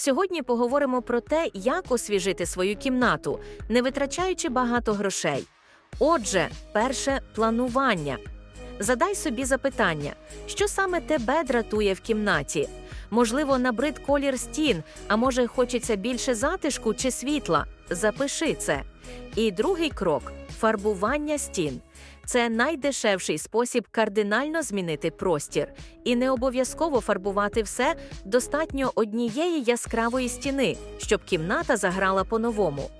Сьогодні поговоримо про те, як освіжити свою кімнату, не витрачаючи багато грошей. Отже, перше планування. Задай собі запитання, що саме тебе дратує в кімнаті. Можливо, набрид колір стін, а може, хочеться більше затишку чи світла. Запиши це. І другий крок фарбування стін. Це найдешевший спосіб кардинально змінити простір. І не обов'язково фарбувати все, достатньо однієї яскравої стіни, щоб кімната заграла по-новому.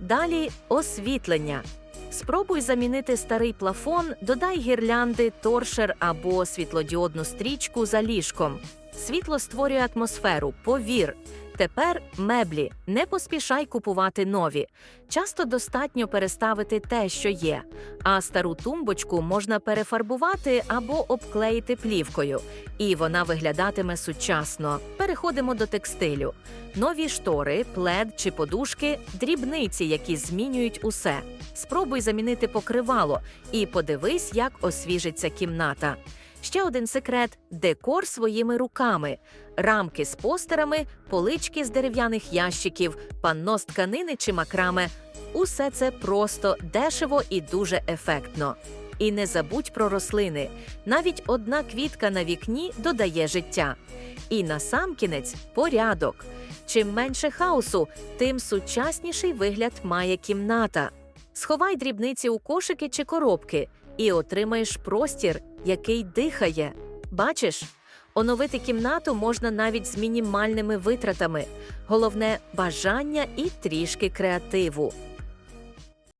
Далі освітлення. Спробуй замінити старий плафон, додай гірлянди, торшер або світлодіодну стрічку за ліжком. Світло створює атмосферу, повір. Тепер меблі. Не поспішай купувати нові. Часто достатньо переставити те, що є, а стару тумбочку можна перефарбувати або обклеїти плівкою, і вона виглядатиме сучасно. Переходимо до текстилю. Нові штори, плед чи подушки дрібниці, які змінюють усе. Спробуй замінити покривало і подивись, як освіжиться кімната. Ще один секрет декор своїми руками. Рамки з постерами, полички з дерев'яних ящиків, панно з тканини чи макраме. Усе це просто дешево і дуже ефектно. І не забудь про рослини. Навіть одна квітка на вікні додає життя. І насамкінець порядок. Чим менше хаосу, тим сучасніший вигляд має кімната. Сховай дрібниці у кошики чи коробки і отримаєш простір, який дихає. Бачиш, оновити кімнату можна навіть з мінімальними витратами. Головне бажання і трішки креативу.